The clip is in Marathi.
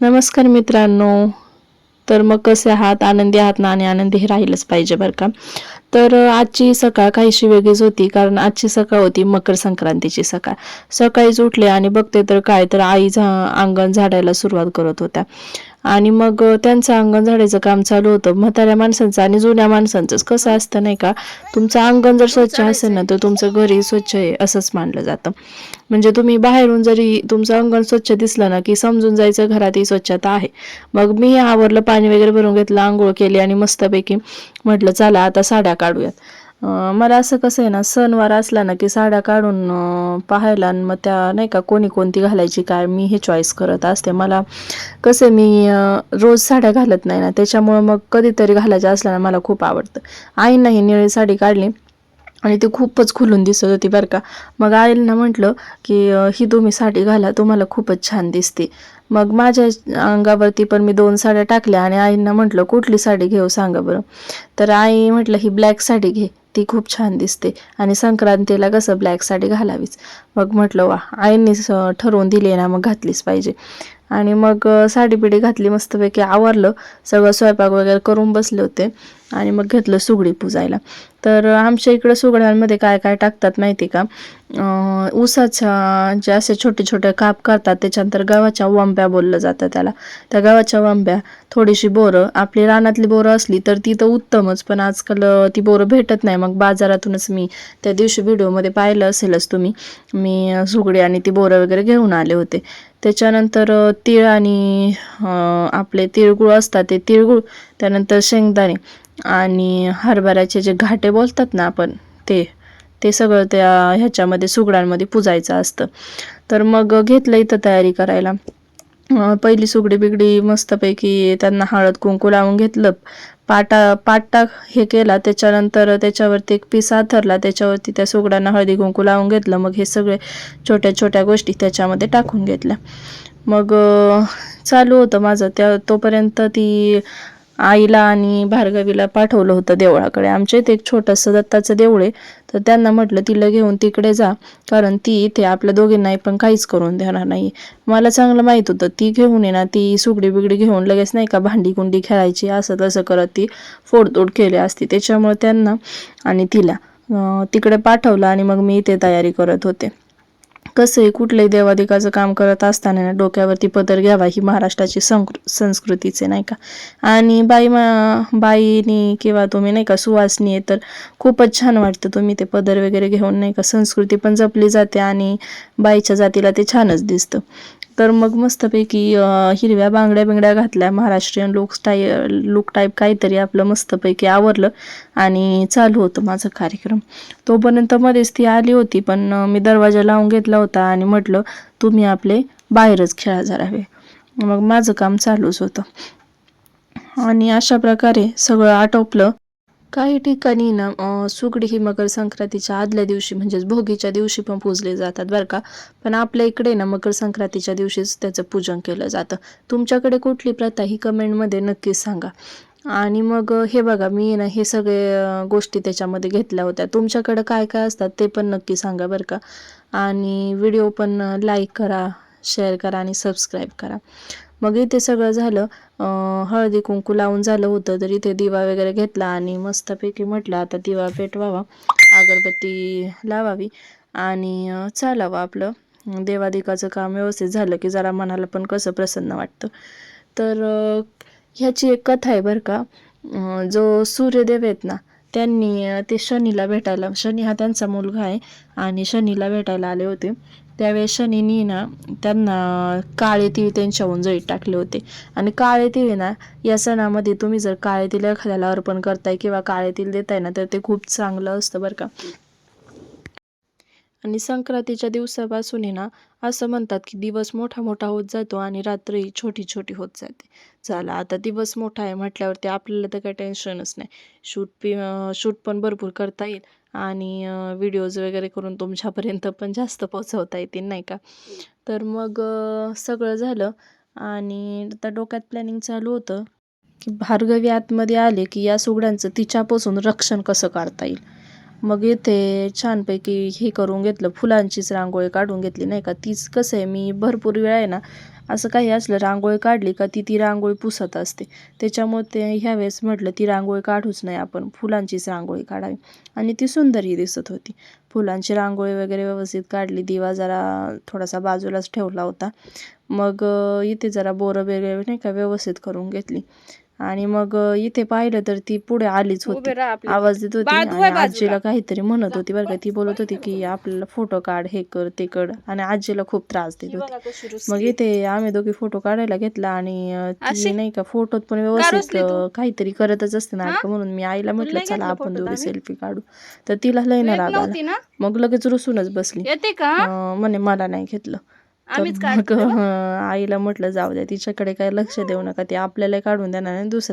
नमस्कार मित्रांनो. तर मग कसे आहात? आनंदी आहात ना? आणि आनंदी हे राहिलंच पाहिजे बरं का? तर आजची सकाळ काहीशी वेगळीच होती. कारण आजची सकाळ होती मकर संक्रांतीची सकाळ. सकाळीच उठले आणि बघते तर काय तर आई झा अंगण झाडायला सुरुवात करत होत्या. आणि मग त्यांचं अंगण झाडायचं काम चालू होतं. म्हाताऱ्या माणसांचं आणि जुन्या माणसांचंच. कसं असतं नाही का? तुमचं अंगण जर स्वच्छ असेल ना तर तुमचं घरही स्वच्छ आहे असंच मानलं जातं. म्हणजे तुम्ही बाहेरून जरी तुमचं अंगण स्वच्छ दिसलं ना की समजून जायचं घरातही स्वच्छता आहे. मग मी आवरलं पाणी वगैरे भरून घेतलं आंघोळ केली आणि मस्तपैकी म्हटलं चला आता साड्या काढूयात. मला असं कसं आहे ना सणवार असला ना की साड्या काढून पाहायला आणि मग त्या नाही का कोणी कोणती घालायची काय मी हे चॉईस करत असते. मला कसं आहे, मी रोज साड्या घालत नाही ना त्याच्यामुळं मग कधीतरी घालायच्या असल्या ना मला खूप आवडतं. आईनाही निळी साडी काढली. आणि ती खूपच खुलून दिसत होती बरं का. मग आईला म्हटलं की ही तुम्ही साडी घाला तुम्हाला खूपच छान दिसते. मग माझ्या अंगावरती पण मी दोन साड्या टाकल्या आणि आईंना म्हटलं कुठली साडी घेऊ सांगा बरं. तर आई म्हटलं ही ब्लॅक साडी घे ती खूप छान दिसते. आणि संक्रांतीला कसं ब्लॅक साडी घालावीच. मग म्हटलं वा आईंनी ठरवून दिली ना मग घातलीच पाहिजे. आणि मग साडी बिडी घातली मस्तपैकी आवरलं सगळं स्वयंपाक वगैरे करून बसले होते आणि मग घेतलं सुगडी पुजायला. तर आमच्या इकडं सुगड्यांमध्ये काय काय टाकतात माहिती का? ऊसाच्या जे असे छोटे छोटे काप करतात त्याच्यानंतर गव्हाच्या वांब्या बोललं जातं त्याला. त्या गव्हाच्या वांब्या थोडीशी बोरं आपली रानातली बोरं असली तर ती तर उत्तमच पण आजकाल ती बोरं भेटत नाही. मग बाजारातूनच मी त्या दिवशी व्हिडिओमध्ये पाहिलं असेलच तुम्ही. मी सुगडी आणि ती बोरं वगैरे घेऊन आले होते. त्याच्यानंतर तीळ आणि आपले तिळगुळ असतात ते तिळगुळ त्यानंतर शेंगदाणे आणि हरभऱ्याचे जे घाटे बोलतात ना आपण ते ते सगळं त्या ह्याच्यामध्ये सुगडांमध्ये पुजायचं असतं. तर मग घेतलं इथं तयारी करायला. पहिली सुगडी बिगडी मस्तपैकी त्यांना हळद कुंकू लावून घेतलं. पाटा पाटा हे केला त्याच्यानंतर त्याच्यावरती एक पीस आथरला त्याच्यावरती त्या सुगड्यांना हळदी कुंकू लावून घेतलं. मग हे सगळे छोट्या छोट्या गोष्टी त्याच्यामध्ये टाकून घेतल्या. मग चालू होतं माझं. त्या तोपर्यंत ती आईला आणि भार्गवीला पाठवलं होतं देवळाकडे. आमच्या इथे एक छोटंसं दत्ताचं देऊळ आहे. तर त्यांना म्हटलं तिला घेऊन तिकडे जा कारण ती इथे आपल्या दोघींनाही पण काहीच करून देणार नाही. मला चांगलं माहीत होतं ती घेऊन ये ना ती सुगडी बिगडी घेऊन लगेच नाही का भांडी कुंडी खेळायची असं तसं करत ती फोडतोड केली असती. त्याच्यामुळे त्यांना आणि तिला तिकडे पाठवलं आणि मग मी इथे तयारी करत होते. कसं आहे कुठलंही देवाधिकाचं काम करत असताना ना डोक्यावरती पदर घ्यावा ही महाराष्ट्राची संस्कृतीचे नाही का? आणि बाई मा बाईनी किंवा तुम्ही नाही का सुवासनी आहे तर खूपच छान वाटतं तुम्ही ते पदर वगैरे घेऊन नाही का संस्कृती पण जपली जाते आणि बाईच्या जातीला ते छानच दिसतं. तर मग मस्तपैकी हिरव्या बांगड्या बिंगड्या घातल्या. महाराष्ट्रीयन लोक स्टाय लुक टाईप काहीतरी आपलं मस्तपैकी आवरलं आणि चालू होतं माझा कार्यक्रम. तोपर्यंत मध्येच ती आली होती पण मी दरवाजा लावून घेतला होता आणि म्हटलं तुम्ही आपले बाहेरच खेळा जरावे. मग माझं काम चालूच होतं. आणि अशा प्रकारे सगळं आटोपलं. काही ठिकाणी ना सुगडी ही मकर संक्रांतीच्या आदल्या दिवशी म्हणजेच भोगीच्या दिवशी पण पूजले जातात बरं का. पण आपल्या इकडे ना मकर संक्रांतीच्या दिवशीच त्याचं पूजन केलं जातं. तुमच्याकडे कुठली प्रथा ही कमेंटमध्ये नक्कीच सांगा. आणि मग हे बघा मी ना हे सगळे गोष्टी त्याच्यामध्ये घेतल्या होत्या. तुमच्याकडं काय काय असतात ते पण नक्की सांगा बरं का. आणि व्हिडिओ पण लाईक करा शेअर करा आणि सबस्क्राईब करा. मग इथे सगळं झालं. हळदी कुंकू लावून झालं होतं तर इथे दिवा वगैरे घेतला आणि मस्तपैकी म्हटलं आता दिवा पेटवावा अगरबत्ती लावावी आणि चालावं आपलं. देवादिकाचं काम व्यवस्थित झालं की जरा मनाला पण कसं प्रसन्न वाटतं. तर ह्याची एक कथा आहे बरं का. जो सूर्यदेव आहेत ना त्यांनी ते शनीला भेटायला शनी हा त्यांचा मुलगा आहे आणि शनीला भेटायला आले होते. त्यावेळेस शनीनी ना त्यांना काळे तिवी त्यांच्याहून जळीत टाकले होते. आणि काळे तिवी ना या सणामध्ये तुम्ही जर काळे तिला एखाद्याला अर्पण करताय किंवा काळे तिल देताय ना तर ते खूप चांगलं असतं बरं का. आणि संक्रांतीच्या दिवसापासून आहे ना असं म्हणतात की दिवस मोठा मोठा होत जातो आणि रात्री छोटी छोटी होत जाते. चला आता दिवस मोठा आहे म्हटल्यावरती आपल्याला तर काही टेन्शनच नाही. शूट पी शूट पण भरपूर करता येईल आणि व्हिडिओज वगैरे करून तुमच्यापर्यंत पण जास्त पोचवता येतील नाही का? तर मग सगळं झालं आणि आता डोक्यात प्लॅनिंग चालू होतं की भार्गवी आतमध्ये आले की या सुगड्यांचं तिच्यापासून रक्षण कसं काढता येईल? मग इथे छानपैकी हे करून घेतलं फुलांचीच रांगोळी काढून घेतली नाही का? तीच कसं आहे मी भरपूर वेळ आहे ना असं काही असलं रांगोळी काढली का ती ती रांगोळी पुसत असते. त्याच्यामुळे ते ह्यावेळेस म्हटलं ती रांगोळी काढूच नाही आपण फुलांचीच रांगोळी काढावी. आणि ती सुंदरही दिसत होती. फुलांची रांगोळी वगैरे व्यवस्थित काढली दिवा जरा थोडासा बाजूलाच ठेवला होता. मग इथे जरा बोरं वगैरे नाही का व्यवस्थित करून घेतली. आणि मग इथे पाहिलं तर ती पुढे आलीच होती. आवाज देत होती आणि आजीला काहीतरी म्हणत होती बरं का. ती बोलत होती की आपल्याला फोटो काढ हे कर ते कर आणि आजीला खूप त्रास देत होती. मग इथे आम्ही दोघी फोटो काढायला घेतला आणि ती नाही का फोटोत पण व्यवस्थित काहीतरी करतच असते नाटक म्हणून. मी आईला म्हटलं चला आपण दोघी सेल्फी काढू. तर तिला लय ना राग आला. मग लगेच रुसूनच बसली. म्हणे मला नाही घेतलं. तर मग अं, आईला म्हटलं जाऊ द्या तिच्याकडे काय लक्ष देऊ नका ती आपल्याला काढून देणार नाही दुसऱ्या